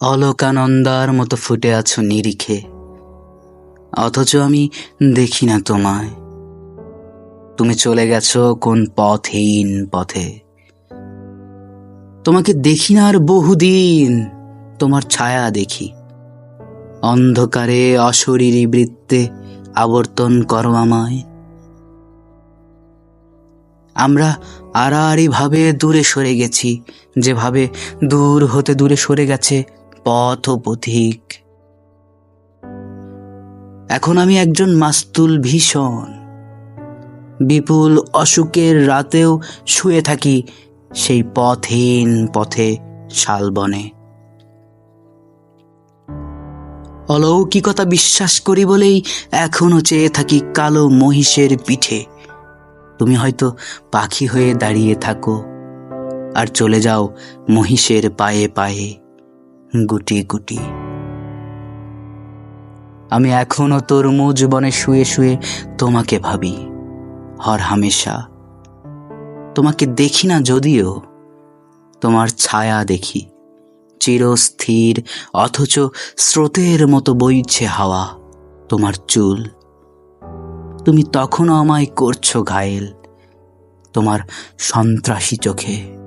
অলোকানন্দার মতো ফুটে আছো নিরিখে। অথচ আমি দেখি না তোমায়। তুমি চলে গেছো কোন পথহীন পথে। তোমাকে দেখি না আর বহুদিন, তোমার ছায়া দেখি। অন্ধকারে অশরীরী বৃত্তে আবর্তন করো আমায়। আমরা আড়াআড়ি ভাবে দূরে সরে গেছি, যেভাবে দূর হতে দূরে সরে গেছে পথ ও পথিক। এখন আমি একজন মাস্তুল ভীষণ। বিপুল অসুখের রাতেও শুয়ে থাকি সেই পথহীন পথে শালবনে অলৌকিকতা বিশ্বাস করি বলেই এখনও চেয়ে থাকি কালো মহিষের পিঠে। তুমি হয়তো পাখি হয়ে দাঁড়িয়ে থাকো, আর চলে যাও মহিষের পায়ে পায়ে। গুটি গুটি। আমি এখনও তরমুজ বনে শুয়ে শুয়ে তোমাকে ভাবি, হর হামেশা। তোমাকে দেখি না যদিও, তোমার ছায়া দেখি, চিরস্থির, অথচ স্রোতের মতো বইছে হাওয়া তোমার চুল। তুমি তখনও আমায় করছ ঘায়েল, তোমার সন্ত্রাসী চোখে।